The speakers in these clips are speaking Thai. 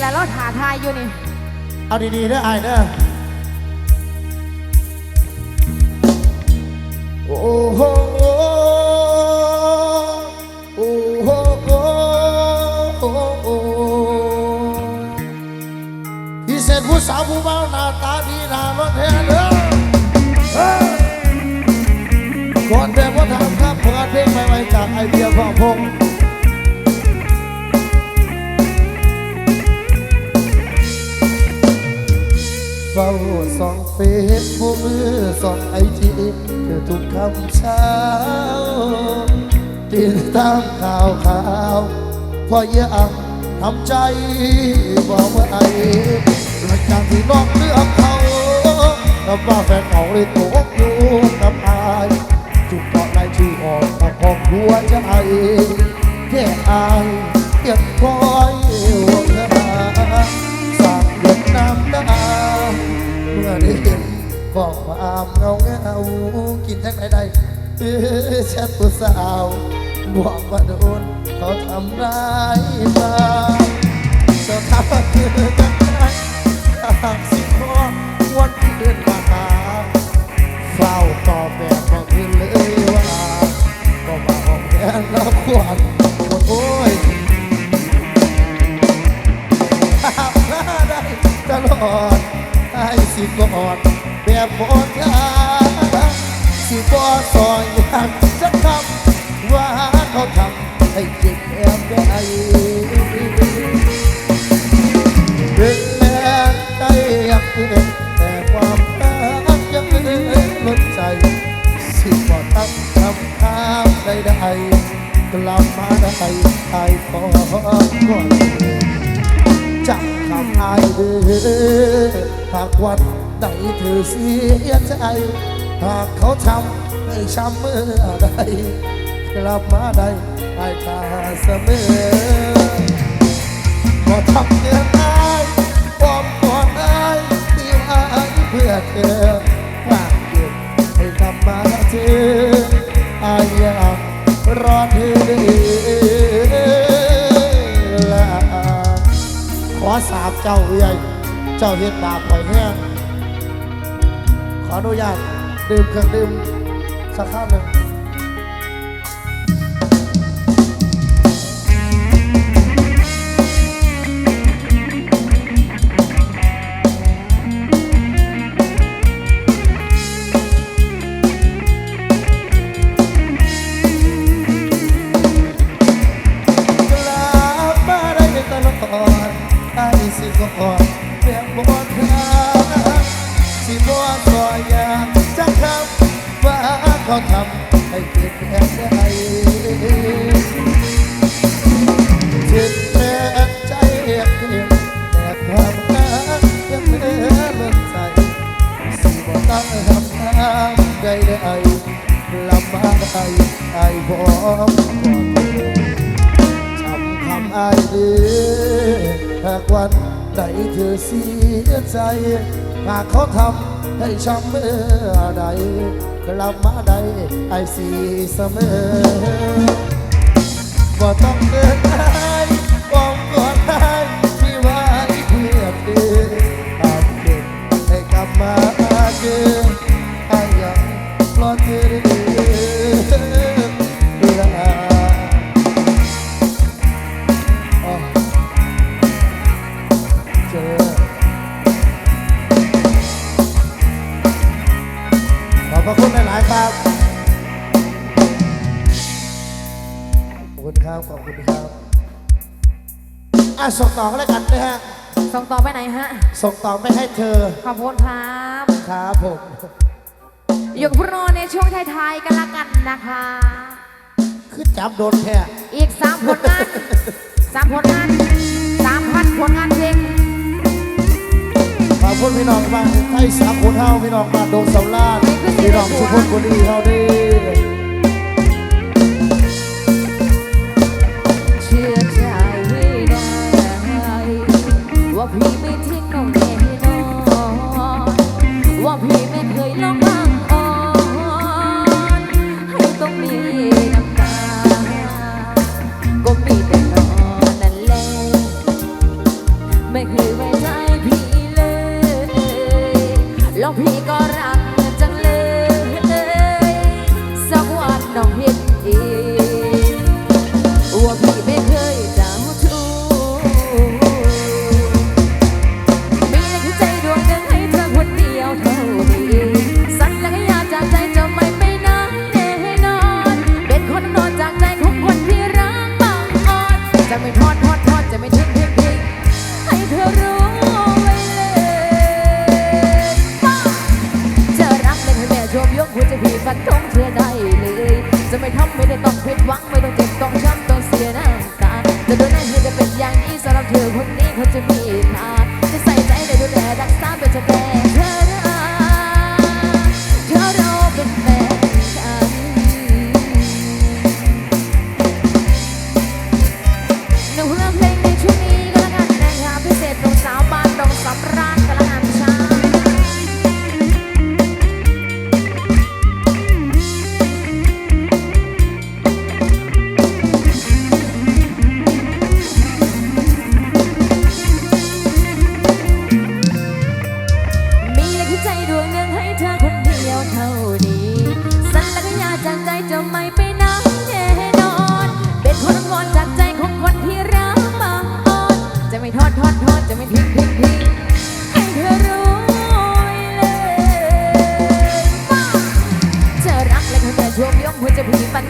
แล้วเราถาทายอยู่นี่ เอาดีๆเด้อไอ้เด้อโอ้โหโอ้โหโอ้โหพี่เศษผู้สาวผู้เบาหน้าตาดีหน้ารถแห่เด้อเฮ้ก่อนแบบว่าทำครับเปิดเพลงใหม่ๆจากไอเดียพ่อพงษ์ เฝ้าส่องเฟซผู้มือส่องไอจีเธอทุกคำเช้า ติดตามข่าวข่าวพอเยอะทำใจบอกว่าไอหลังจากที่น้องเลือกเขานับว่าแฟนเขาเลยตกอยู่กับอายจุดเกาะในที่ออกตะพองหัวใจแค่อายเพียงคอยห่วงหาสาดหยด น้ำตา เมื่อได้เห็นบอกว่าอามเงาเงากินทั้งใดใดเออแชทผู้สาวบอกว่าโดนเขาทำร้ายมาจะทำคือจังไงหากสิขอวันคืนมาหาเฝ้าต่อแบบบอกคืนเลยว่าก็มาของแกแล้วควร ลอดให้สิกอดแบบบอดยาสิบอซอยอย่างจะคำว่าเขาทำให้เจ็บแอบได้เป็นแรงใจยังเป็นแต่ความรักยังไม่ลดใจ สิบอตั้งคำถามใดๆกลับมาได้ไอ้ขอก่อนำอายเด้อหากวันไหนเธอเสียใจ หากเขาทำให้ช้ำเมื่อใดกลับมาได้ไอ้ตาเสมอก็ทำเตือนอายปลอมก่อนอายที่ไว้เพื่อเธอฝากเก็บให้กลับมาเธออายยังรอเธอ อสาบเจ้าเอื่อยเจ้าเฮ็ดบาปปล่อยแห้งขออนุญาตดื่มเครื่องดื่มสักข้าวหนึ่ง สิบ่ตั้งคำถามใดๆลำบากไอ้ไอ้พร้อมก่อนจำคำไอเดือหากวันใดเธอเสียใจ หากเขาทำให้ช้ำเมื่อใดกลับมาได้ไอ้สีเสมอบ่ต้องเดินไห้ป้องก่อดไห้ที่ไว้เพื่อเธอหากเด็กให้กลับมา ขอบพระคุณหลาย ๆ ครับ ขอบคุณครับ ขอบคุณครับ อะ ส่งต่อกันแล้วกันนะฮะ ส่งต่อไปไหนฮะ ส่งต่อไม่ให้เธอ ขอบคุณครับ ครับผมอยู่กับพวกเราในช่วงท้ายๆกันละกันนะคะ คือจับโดนแค่อีกสามผลงานสามผลงานสามพันผลงานเพลงขอบคุณพี่น้องบ้านไทยสามคนเฮาพี่น้องบ้านดงสำลาดพี่น้องสุพรรณบุรีเฮาดีเชื่อใจไม่ได้ว่าพี่ไม่ทิ้ ไ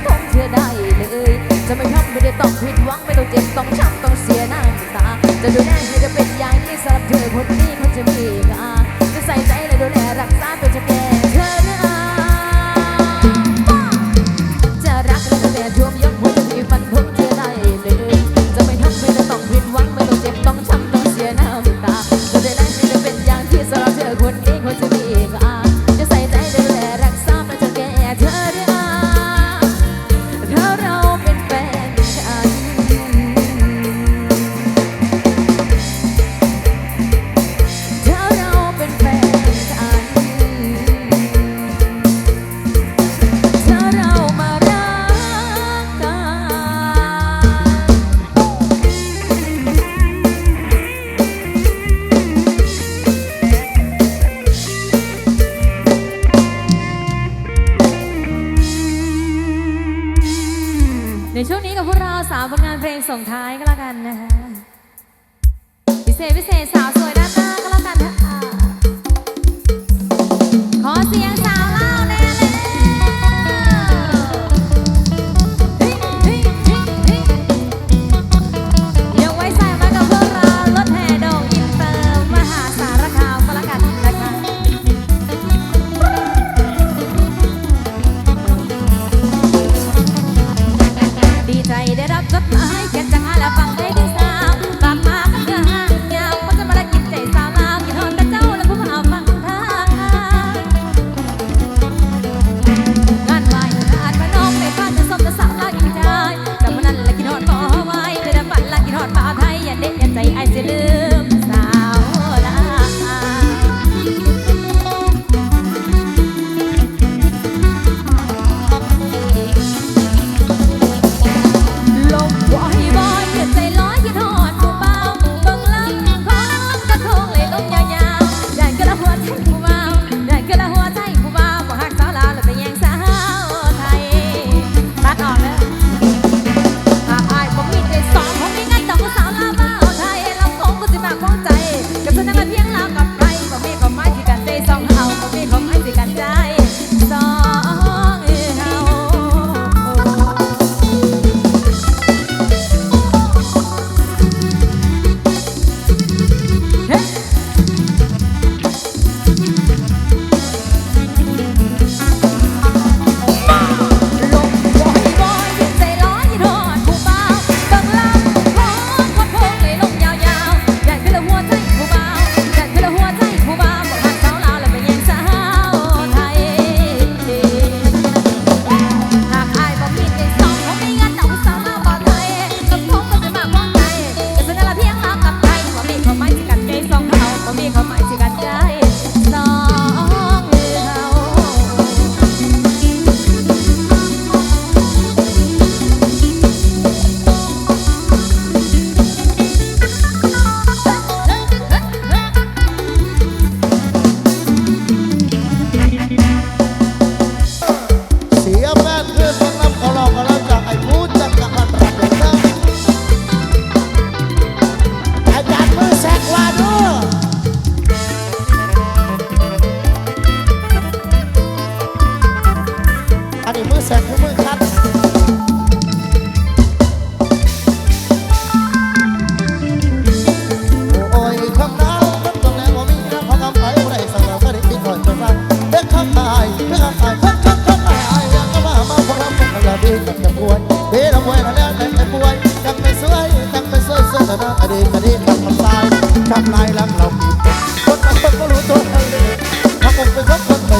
คงเชื่อได้เลย จะไม่ทำไม่ได้ต้องผิดหวังไม่ต้องเจ็บต้องช้ำต้องเสียหน้าตา จะดูแน่ให้จะเป็นอย่างที่สำหรับเธอคนนี้ ส่งท้ายก็แล้วกันนะคะพิเศษพิเศษสาวสวย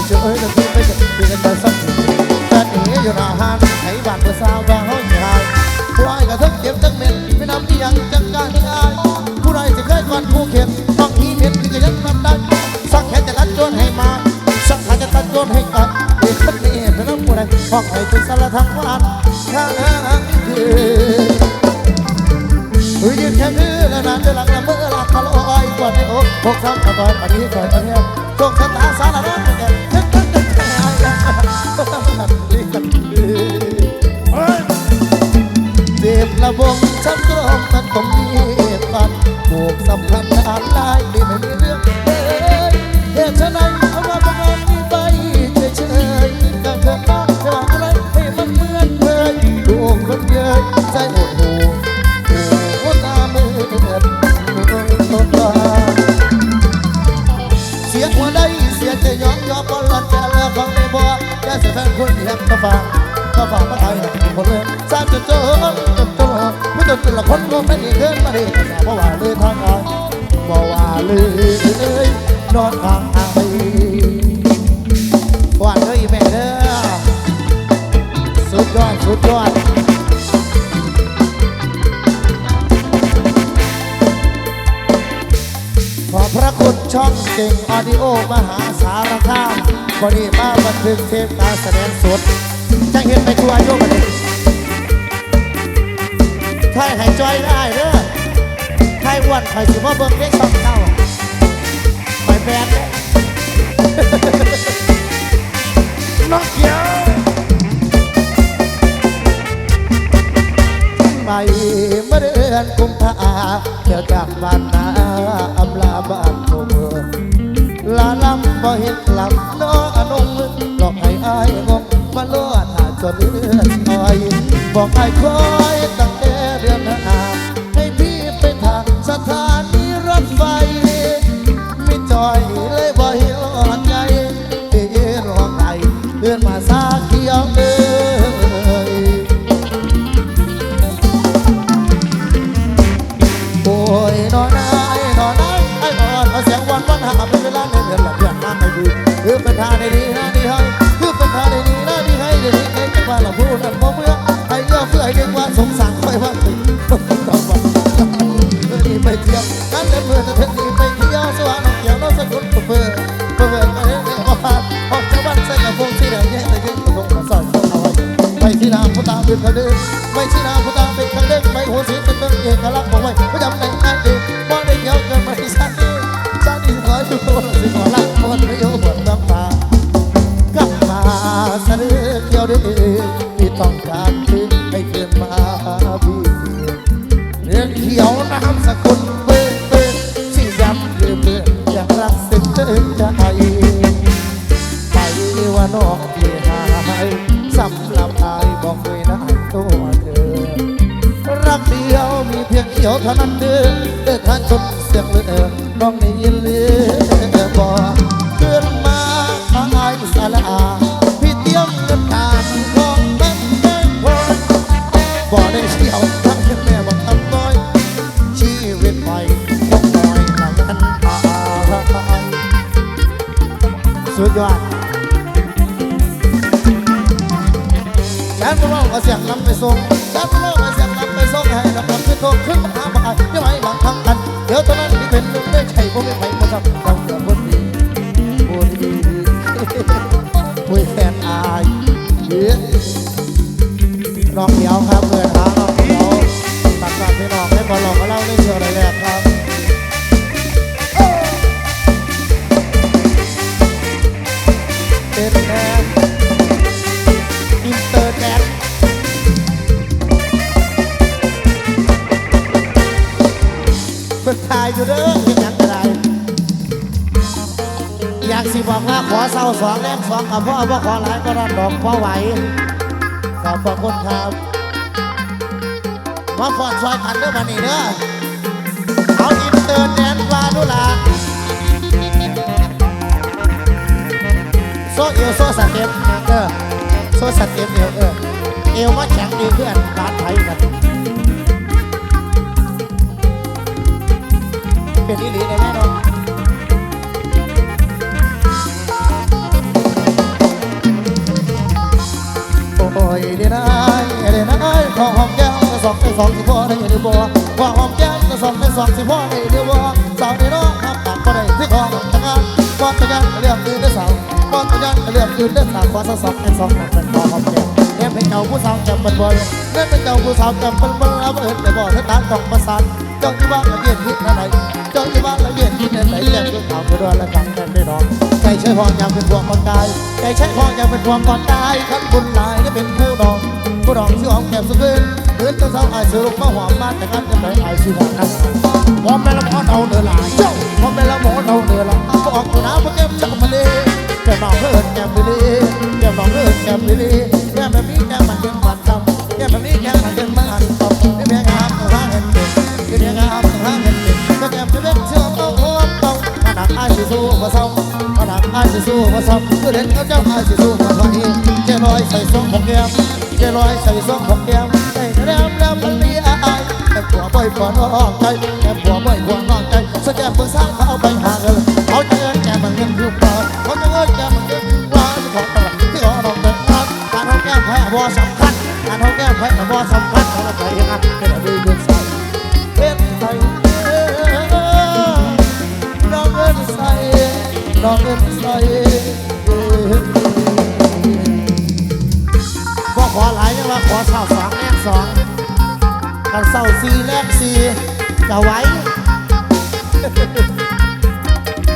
ช่วยกันที่ไม่จะเปลี่ยนไปสักทีแต่หนีอยู่หนาหันให้บาดเพื่อสาวบ้าห้อยหายผู้ใดกระทั้งเจ็มทั้งเม็นไม่นำที่ยังจังการที่อายผู้ใดจะเคยฟันผู้เข็มต้องหีเห็นที่จะยัดมันได้สักแค่จะตัดจนให้มาสักขาจะตัดจนให้กัดเด็กคนนี้ไม่รับผู้ใดห้องไอ้เป็นสารทั้งวันข้างคือยืนแค่เนื้อนานจะหลังละเมื่อหลักทะลอยกว่าในอกพกซ้ำกระตอยอันนี้คอยอัน คนก็เป็นอีกเกินมาดีแต่เพราะว่าเลยทาง วนคอยสิว่าเบิ่งเด็กต้องเท่าคอยแบนเลยน้องเขียวไปเมื่อเดือนกุมภาเที่จากบ้านนาอำลาบ้านโคเมืองลาลำบ่เห็นลำน้ออนงหลอกให้อายงงมาล้อถ่าจนเลือดคอยบอกให้คอยตั้ง You can have it in. ยวเท่านั้นเด้อเด้อทางชนเสียงเลือดน้องไม่ยินเลย ขอบพระคุณครับ มาฟอดซอยขันเด้อมานี่เด้อเอาอินเตอร์แดนวาดูลาโซเอลโซสเต็ปเออโซสเต็ปเอลเออเอลมาแข็งดีเพื่อนร้านไทยกัน ขอหอมแก้มกระสอบไปสองสิพ่อได้หรือบ่ขอหอมแก้มกระสอบไปสองสิพ่อได้หรือบ่สาวนี่น้องครับปากก็ได้ที่ขอทำงานก่อนจะยังเรื่องอื่นได้สาวก่อนจะยังเรื่องอื่นได้สาวขอสักสองเป็นสองนักเป็นขอหอมแก้มเล่นเป็นเก่าผู้สาวแก้มเป็นบ่อยเล่นเป็นเก่าผู้สาวแก้มเป็นบ่อยแล้วเอิญไปบอกให้ตาต้องประสานจ้าที่ว่าละเอียดคิดอะไรเจ้าที่ว่าละเอียดคิดอะไรแก้มคือขาวไปด้วยและกันแก้มได้รองใจใช้พองยังเป็นพวงก่อนตายใจใช้พองยังเป็นพวงก่อนตายขันบุญหลายได้เป็นผู้ดอง ผู้ดองชื่อหอมแก้มสุขึ้นเดินเจ้าสาวอายสือลงมาหอมมาแต่กันจะไปอายชื่อหอมนั้นหอมแม่ละหมอเอาเดือลายเจ้าหอมแม่ละหมอเอาเดือลายบอกตัวน้ำพวกแก้มจักรมาเลยแก้มน้องเอิญแก้มไปเลยแก้มน้องเอิญแก้มไปเลยแก้มแบบนี้แก้มมันยังมั ลอยใส่ซองของแก้มใส่แรมแล้วมันมีอายแต่ผัวบ่อยผัวนอกใจแต่ผัวบ่อยผัวนอกใจสแกมเบอร์สาม จะไหว้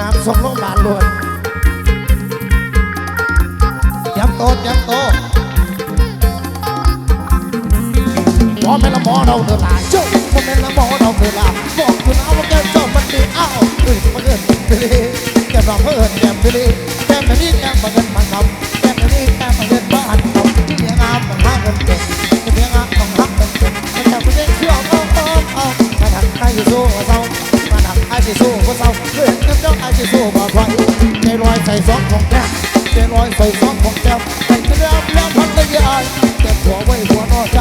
น้ำส่งโรงพยาบาลด่วนย้ำโตย้ำโตะหมอแม่ละหมอเราเดินลาเจ้าหมอแม่ละหมอเราเดินลาบอกคุณเอาว่าแก้มเจ้ามันดีอ้าวเอ้ยมันเอิญไปเลยแก้มเราเพื่อนแก้มไปเลยแก้มแบบนี้แก้มบังเอิญมันทำ สู้เศร้ามาทำให้สู้เศร้าเพื่อนกับเจ้าไอ้สู้บ่ไหวใจลอยใส่ซองของแก้มใจลอยใส่ซองของแก้มใส่เรื่องแล้วพันละยายแก้มหัวไว้หัวนอใจ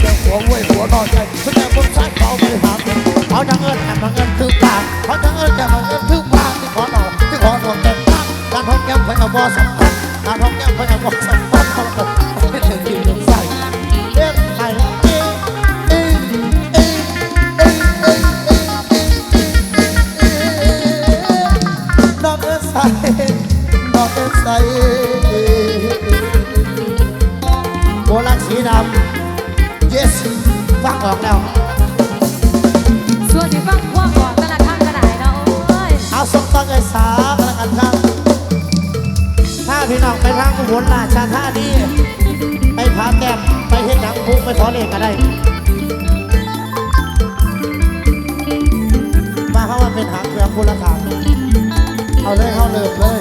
แก้มหัวไว้หัวนอใจแสดงบนสายเขาไปหาเงินเขาจะเงินแก้มเงินคือปากเขาจะเงินแก้มเงินคือปากที่ขอหน่อที่ขอหน่อแก้มปากการท้องแก้มไฟเอาบ่สำคัญการท้องแก้มไฟเอาบ่สำคัญเขาก็ไม่ถึงที่ ออกแล้ว ส่วนที่ฟังพวกก่อนแต่ละครั้งก็ได้เนาะโอ้ยเอาส่งฟังไอ้สากันแล้วกันครับ ถ้าพี่น้องไปทางอุบลราชธานีไปพาแก้มไปเฮ็ดหนังพุกไปขอเลขก็ได้มาเข้ามาเป็นหางเครื่องคุณละครับเอาเลยเข้าเลิกเลย